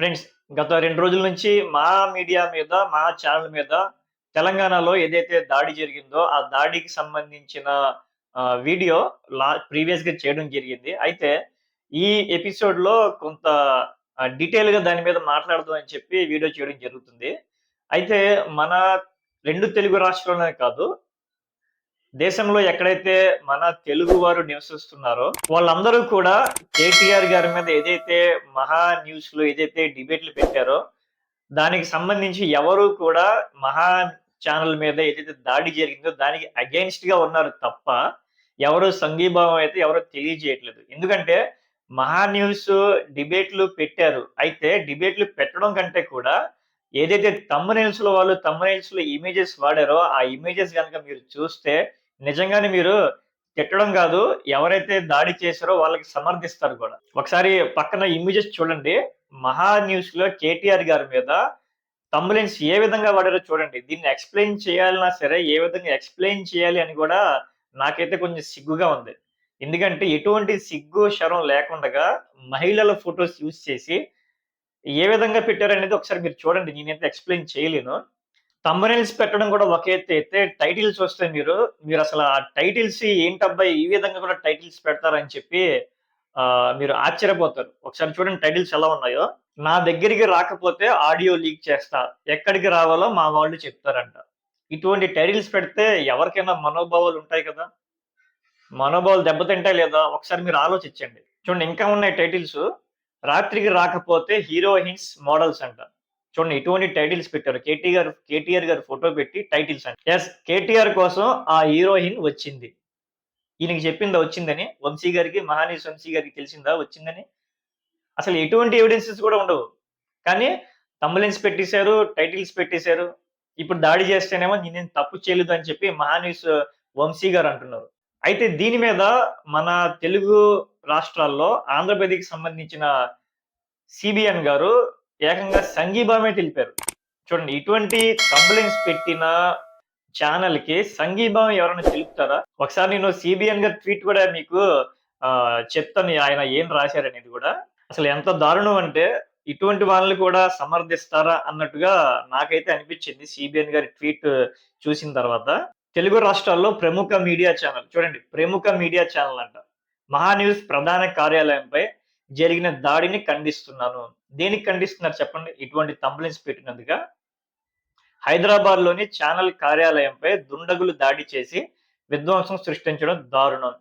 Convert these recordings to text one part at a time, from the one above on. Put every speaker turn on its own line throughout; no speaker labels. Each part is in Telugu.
ఫ్రెండ్స్ గత రెండు రోజుల నుంచి మా మీడియా మీద మా ఛానల్ మీద తెలంగాణలో ఏదైతే దాడి జరిగిందో ఆ దాడికి సంబంధించిన వీడియో లా ప్రీవియస్గా చేయడం జరిగింది. అయితే ఈ ఎపిసోడ్లో కొంత డీటెయిల్గా దాని మీద మాట్లాడదాం అని చెప్పి వీడియో చేయడం జరుగుతుంది. అయితే మన రెండు తెలుగు రాష్ట్రాల్లోనే కాదు దేశంలో ఎక్కడైతే మన తెలుగు వారు నివసిస్తున్నారో వాళ్ళందరూ కూడా కేటీఆర్ గారి మీద ఏదైతే మహా న్యూస్లో ఏదైతే డిబేట్లు పెట్టారో దానికి సంబంధించి ఎవరు కూడా మహా ఛానల్ మీద ఏదైతే దాడి జరిగిందో దానికి అగైన్స్ట్గా ఉన్నారు తప్ప ఎవరు సంఘీభావం అయితే ఎవరు తెలియజేయట్లేదు. ఎందుకంటే మహా న్యూస్ డిబేట్లు పెట్టారు. అయితే డిబేట్లు పెట్టడం కంటే కూడా ఏదైతే తమ్మునైల్స్లో వాళ్ళు తమ్మునైల్స్లో ఇమేజెస్ వాడారో ఆ ఇమేజెస్ కనుక మీరు చూస్తే నిజంగానే మీరు తిట్టడం కాదు ఎవరైతే దాడి చేశారో వాళ్ళకి సమర్థిస్తారు కూడా. ఒకసారి పక్కన ఇమేజెస్ చూడండి. మహా న్యూస్లో కేటీఆర్ గారి మీద తంబులెన్స్ ఏ విధంగా వాడారో చూడండి. దీన్ని ఎక్స్ప్లెయిన్ చేయాలన్నా సరే ఏ విధంగా ఎక్స్ప్లెయిన్ చేయాలి అని కూడా నాకైతే కొంచెం సిగ్గుగా ఉంది. ఎందుకంటే ఎటువంటి సిగ్గు శరం లేకుండా మహిళల ఫొటోస్ యూజ్ చేసి ఏ విధంగా పెట్టారనేది ఒకసారి మీరు చూడండి. నేనైతే ఎక్స్ప్లెయిన్ చేయలేను. తమ్మనైల్స్ పెట్టడం కూడా ఒక ఎత్తు అయితే టైటిల్స్ వస్తే మీరు. మీరు అసలు ఆ టైటిల్స్ ఏంటబ్బాయి? ఈ విధంగా కూడా టైటిల్స్ పెడతారని చెప్పి మీరు ఆశ్చర్యపోతారు. ఒకసారి చూడండి టైటిల్స్ ఎలా ఉన్నాయో. నా దగ్గరికి రాకపోతే ఆడియో లీక్ చేస్తా. ఎక్కడికి రావాలో మా వాళ్ళు చెప్తారంట. ఇటువంటి టైటిల్స్ పెడితే ఎవరికైనా మనోభావాలు ఉంటాయి కదా? మనోభావాలు దెబ్బతింటాయి లేదా? ఒకసారి మీరు ఆలోచించండి. చూడండి ఇంకా ఉన్నాయి టైటిల్స్. రాత్రికి రాకపోతే హీరోయిన్స్ మోడల్స్ అంట. చూడండి ఇటువంటి టైటిల్స్ పెట్టారు. కేటీఆర్ కేటీఆర్ గారు ఫోటో పెట్టి టైటిల్స్ అంట ఎస్ కేటీఆర్ కోసం ఆ హీరోయిన్ వచ్చింది. ఈయనకి చెప్పిందా వచ్చిందని? వంశీ గారికి మహానీస్ వంశీ గారికి తెలిసిందా వచ్చిందని? అసలు ఎటువంటి ఎవిడెన్సెస్ కూడా ఉండవు. కానీ తమ్ములెన్స్ పెట్టేశారు టైటిల్స్ పెట్టేశారు. ఇప్పుడు దాడి చేస్తేనేమో నేను తప్పు చేయలేదు అని చెప్పి మహానీస్ వంశీ గారు అంటున్నారు. అయితే దీని మీద మన తెలుగు రాష్ట్రాల్లో ఆంధ్రప్రదేశ్కి సంబంధించిన సిబిఎన్ గారు ఏకంగా సంఘీభావమే తెలిపారు. చూడండి ఇటువంటి కంప్లైంట్స్ పెట్టిన ఛానల్కి సంఘీభావం ఎవరైనా తెలుపుతారా? ఒకసారి నేను సిబిఎన్ గారి ట్వీట్ కూడా మీకు ఆ, చెప్తాను ఆయన ఏం రాశారనేది కూడా. అసలు ఎంత దారుణం అంటే ఇటువంటి వాళ్ళని కూడా సమర్థిస్తారా అన్నట్టుగా నాకైతే అనిపించింది సిబిఎన్ గారి ట్వీట్ చూసిన తర్వాత. తెలుగు రాష్ట్రాల్లో ప్రముఖ మీడియా ఛానల్ చూడండి ప్రముఖ మీడియా ఛానల్ అంట. మహా న్యూస్ ప్రధాన కార్యాలయంపై జరిగిన దాడిని ఖండిస్తున్నాను. దేనికి ఖండిస్తున్నారు చెప్పండి? ఇటువంటి తంబులెన్స్ పెట్టినందుగా హైదరాబాద్లోని ఛానల్ కార్యాలయంపై దుండగులు దాడి చేసి విధ్వంసం సృష్టించడం దారుణం.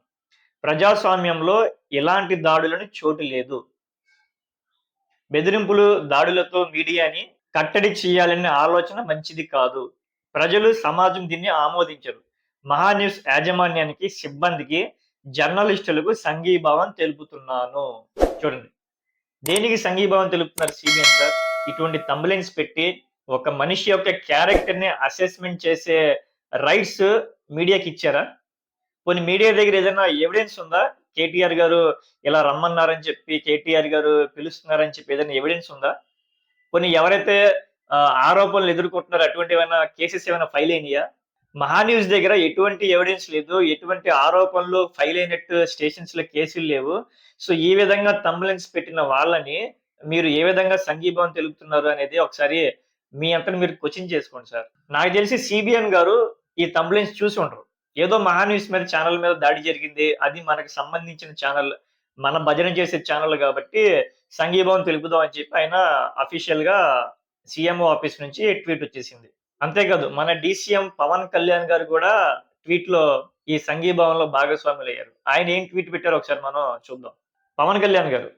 ప్రజాస్వామ్యంలో ఇలాంటి దాడులను చోటు లేదు. బెదిరింపులు దాడులతో మీడియాని కట్టడి చేయాలనే ఆలోచన మంచిది కాదు. ప్రజలు సమాజం దీన్ని ఆమోదించరు. మహాన్యూస్ యాజమాన్యానికి సిబ్బందికి జర్నలిస్టులకు సంఘీభావం తెలుపుతున్నాను. చూడండి. దేనికి సంఘీభావం తెలుపుతున్నారు సిబిఎన్ సార్? ఇటువంటి తంబులెన్స్ పెట్టి ఒక మనిషి యొక్క క్యారెక్టర్ని అసెస్మెంట్ చేసే రైట్స్ మీడియాకి ఇచ్చారా? కొన్ని మీడియా దగ్గర ఏదైనా ఎవిడెన్స్ ఉందా? కేటీఆర్ గారు ఇలా రమ్మన్నారని చెప్పి కేటీఆర్ గారు పిలుస్తున్నారని చెప్పి ఏదైనా ఎవిడెన్స్ ఉందా? కొన్ని ఎవరైతే ఆరోపణలు ఎదుర్కొంటున్నారో అటువంటి ఏమైనా కేసెస్ ఏమైనా ఫైల్ అయినాయా? మహాన్యూస్ దగ్గర ఎటువంటి ఎవిడెన్స్ లేదు ఎటువంటి ఆరోపణలు ఫైల్ అయినట్టు స్టేషన్స్లో కేసులు లేవు. సో ఈ విధంగా తంబులెన్స్ పెట్టిన వాళ్ళని మీరు ఏ విధంగా సంఘీభావం తెలుపుతున్నారు అనేది ఒకసారి మీ అంతటి మీరు క్వశ్చన్ చేసుకోండి సార్. నాకు తెలిసి సిబిఎన్ గారు ఈ తంబులెన్స్ చూసి ఉండరు. ఏదో మహాన్యూస్ మీద ఛానల్ మీద దాడి జరిగింది. అది మనకు సంబంధించిన ఛానల్ మన భజన చేసే ఛానల్ కాబట్టి సంఘీభావం తెలుపుదాం అని చెప్పి ఆయన అఫీషియల్గా సీఎంఓ ఆఫీస్ నుంచి ట్వీట్ వచ్చేసింది. అంతేకాదు మన డీసీఎం పవన్ కళ్యాణ్ గారు కూడా ట్వీట్లో ఈ సంఘీభావంలో భాగస్వాములు అయ్యారు ఆయన ఏం ట్వీట్ పెట్టారు ఒకసారి మనం చూద్దాం. పవన్ కళ్యాణ్ గారు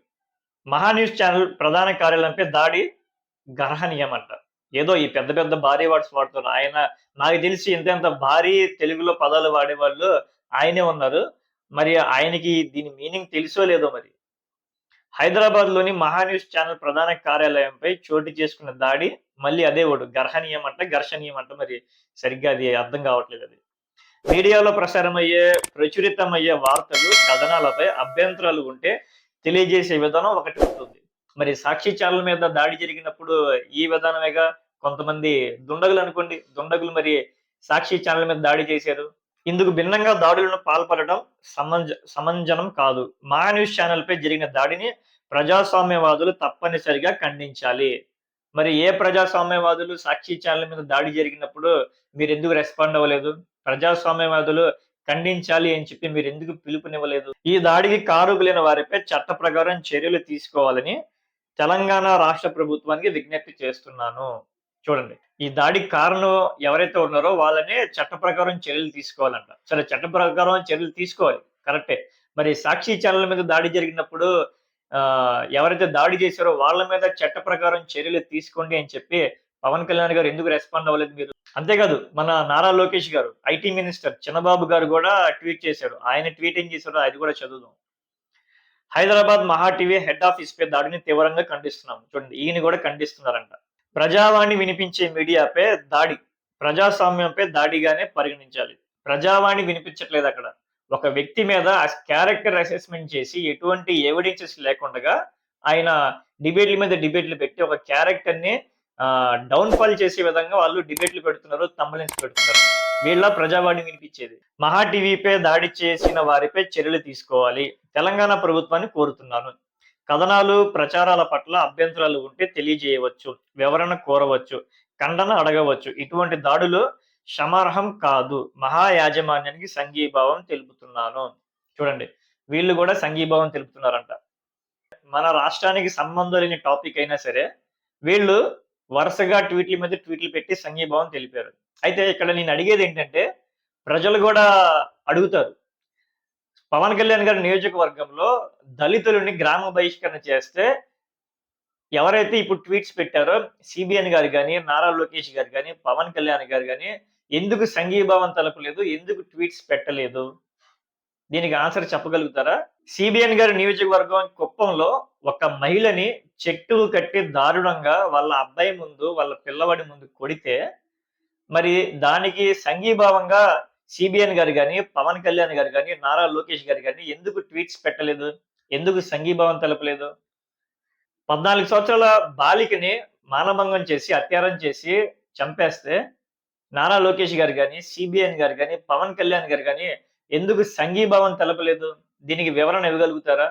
మహా న్యూస్ ఛానల్ ప్రధాన కార్యాలయంపై దాడి గర్హనీయం అంట ఏదో ఈ పెద్ద పెద్ద భారీ వర్డ్స్ వాడుతున్నారు. ఆయన నాకు తెలిసి ఇంత భారీ తెలుగులో పదాలు వాడేవాళ్ళు ఆయనే ఉన్నారు. మరి ఆయనకి దీని మీనింగ్ తెలుసో లేదో మరి? హైదరాబాద్లోని మహాన్యూస్ ఛానల్ ప్రధాన కార్యాలయంపై చోటు చేసుకున్న దాడి మళ్ళీ అదే ఓడు గర్హనీయం అంట ఘర్షణీయం అంట మరి సరిగ్గా అది అర్థం కావట్లేదు అది. మీడియాలో ప్రసారమయ్యే ప్రచురితమయ్యే వార్తలు కథనాలపై అభ్యంతరాలు ఉంటే తెలియజేసే విధానం ఒకటి ఉంటుంది. మరి సాక్షి ఛానల్ మీద దాడి జరిగినప్పుడు ఈ విధానమేగా? కొంతమంది దుండగులు అనుకోండి దుండగులు మరి సాక్షి ఛానల్ మీద దాడి చేశారు. ఇందుకు భిన్నంగా దాడులను పాల్పడడం సమంజ సమంజనం కాదు. మా న్యూస్ ఛానల్ పై జరిగిన దాడిని ప్రజాస్వామ్యవాదులు తప్పనిసరిగా ఖండించాలి. మరి ఏ ప్రజాస్వామ్యవాదులు సాక్షి ఛానల్ మీద దాడి జరిగినప్పుడు మీరు ఎందుకు రెస్పాండ్ అవ్వలేదు? ప్రజాస్వామ్యవాదులు ఖండించాలి అని చెప్పి మీరు ఎందుకు పిలుపునివ్వలేదు? ఈ దాడికి కారకులైన వారిపై చట్ట ప్రకారం చర్యలు తీసుకోవాలని తెలంగాణ రాష్ట్ర ప్రభుత్వానికి విజ్ఞప్తి చేస్తున్నాను. చూడండి. ఈ దాడికి కారణం ఎవరైతే ఉన్నారో వాళ్ళనే చట్ట ప్రకారం చర్యలు తీసుకోవాలంట. సరే చట్ట ప్రకారం చర్యలు తీసుకోవాలి. కరెక్టే. మరి సాక్షి ఛానల్ మీద దాడి జరిగినప్పుడు ఎవరైతే దాడి చేశారో వాళ్ళ మీద చట్ట ప్రకారం చర్యలు తీసుకోండి అని చెప్పి పవన్ కళ్యాణ్ గారు ఎందుకు రెస్పాండ్ అవ్వలేదు మీరు? అంతేకాదు మన నారా లోకేష్ గారు ఐటీ మినిస్టర్ చిన్నబాబు గారు కూడా ట్వీట్ చేశారు ఆయన ట్వీట్ ఏం చేశారో అది కూడా చదువుదాం. హైదరాబాద్ మహా టీవీ హెడ్ ఆఫీస్‌పై దాడిని తీవ్రంగా ఖండిస్తున్నాం. చూడండి ఈయన కూడా ఖండిస్తున్నారంట. ప్రజావాణి వినిపించే మీడియాపై దాడి. ప్రజాస్వామ్యంపై దాడిగానే పరిగణించాలి. ప్రజావాణి వినిపించట్లేదు అక్కడ. ఒక వ్యక్తి మీద క్యారెక్టర్ అసెస్మెంట్ చేసి ఎటువంటి ఎవిడెన్సెస్ లేకుండా ఆయన డిబేట్‌ల మీద డిబేట్‌లు పెట్టి ఒక క్యారెక్టర్‌ని డౌన్ఫాల్ డౌన్ ఫాల్ చేసే విధంగా వాళ్ళు డిబేట్‌లు పెడుతున్నారు. థంబ్‌నెయిల్స్ పెడుతున్నారు. వీళ్ళ ప్రజావాణి వినిపించేది. మహా టీవీపై దాడి చేసిన వారిపై చర్యలు తీసుకోవాలి. తెలంగాణ ప్రభుత్వాన్ని కోరుతున్నాను. కథనాలు, ప్రచారాల పట్ల అభ్యంతరాలు ఉంటే తెలియజేయవచ్చు. వివరణ కోరవచ్చు. ఖండన అడగవచ్చు. ఇటువంటి దాడులు క్షమార్హం కాదు. మహా యాజమాన్యానికి సంఘీభావం తెలుపుతున్నాను. చూడండి. వీళ్ళు కూడా సంఘీభావం తెలుపుతున్నారంట. మన రాష్ట్రానికి సంబంధం లేని టాపిక్ అయినా సరే వీళ్ళు వరుసగా ట్వీట్‌ల మీద ట్వీట్‌లు పెట్టి సంఘీభావం తెలిపారు. అయితే ఇక్కడ నేను అడిగేది ఏంటంటే ప్రజలు కూడా అడుగుతారు. పవన్ కళ్యాణ్ గారి నియోజకవర్గంలో దళితులని గ్రామ బహిష్కరణ చేస్తే ఎవరైతే ఇప్పుడు ట్వీట్స్ పెట్టారో సిబిఎన్ గారు కానీ నారా లోకేష్ గారు కానీ పవన్ కళ్యాణ్ గారు కానీ ఎందుకు సంఘీభావం తలపలేదు ఎందుకు ట్వీట్స్ పెట్టలేదు? దీనికి ఆన్సర్ చెప్పగలుగుతారా? సిబిఎన్ గారి నియోజకవర్గం కుప్పంలో ఒక మహిళని చెట్టు కట్టి దారుణంగా వాళ్ళ అబ్బాయి ముందు, వాళ్ళ పిల్లవాడి ముందు కొడితే మరి దానికి సంఘీభావంగా సిబిఎన్ గారు కానీ పవన్ కళ్యాణ్ గారు కానీ నారా లోకేష్ గారు కానీ ఎందుకు ట్వీట్స్ పెట్టలేదు? ఎందుకు సంఘీభావం తెలపలేదు? 14 సంవత్సరాల బాలికని మానభంగం చేసి, అత్యారం చేసి చంపేస్తే నారా లోకేష్ గారు కానీ సిబిఐన్ గారు కానీ పవన్ కళ్యాణ్ గారు కానీ ఎందుకు సంఘీభావం తెలపలేదు? దీనికి వివరణ ఇవ్వగలుగుతారా?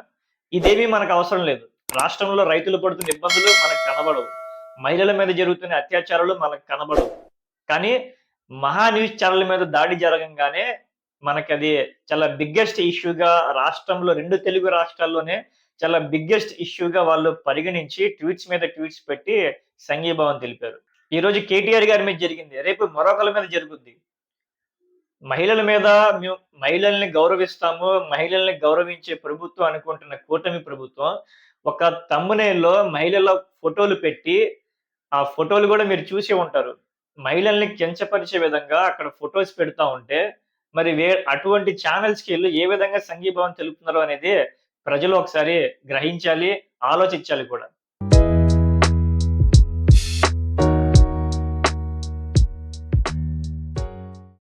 ఇదేమీ మనకు అవసరం లేదు. రాష్ట్రంలో రైతులు పడుతున్న ఇబ్బందులు మనకు కనబడవు. మహిళల మీద జరుగుతున్న అత్యాచారాలు మనకు కనబడవు. కానీ మహా న్యూస్ ఛానల్ మీద దాడి జరగంగానే మనకి అది చాలా బిగ్గెస్ట్ ఇష్యూగా రాష్ట్రంలో రెండు తెలుగు రాష్ట్రాల్లోనే చాలా బిగ్గెస్ట్ ఇష్యూగా వాళ్ళు పరిగణించి ట్వీట్స్ మీద ట్వీట్స్ పెట్టి సంఘీభావం తెలిపారు. ఈరోజు కేటీఆర్ గారి మీద జరిగింది. రేపు మరొకల మీద జరుగుద్ది. మహిళల మీద మేము మహిళల్ని గౌరవిస్తాము. మహిళల్ని గౌరవించే ప్రభుత్వం అనుకుంటున్న కూటమి ప్రభుత్వం ఒక తమ్మునేల్లో మహిళల ఫోటోలు పెట్టి ఆ ఫోటోలు కూడా మీరు చూసి ఉంటారు. మహిళల్ని కించపరిచే విధంగా అక్కడ ఫొటోస్ పెడతా ఉంటే మరి వే అటువంటి ఛానల్స్కి వెళ్ళి ఏ విధంగా సంఘీభావం తెలుపుతున్నారో అనేది ప్రజలు ఒకసారి గ్రహించాలి, ఆలోచించాలి కూడా.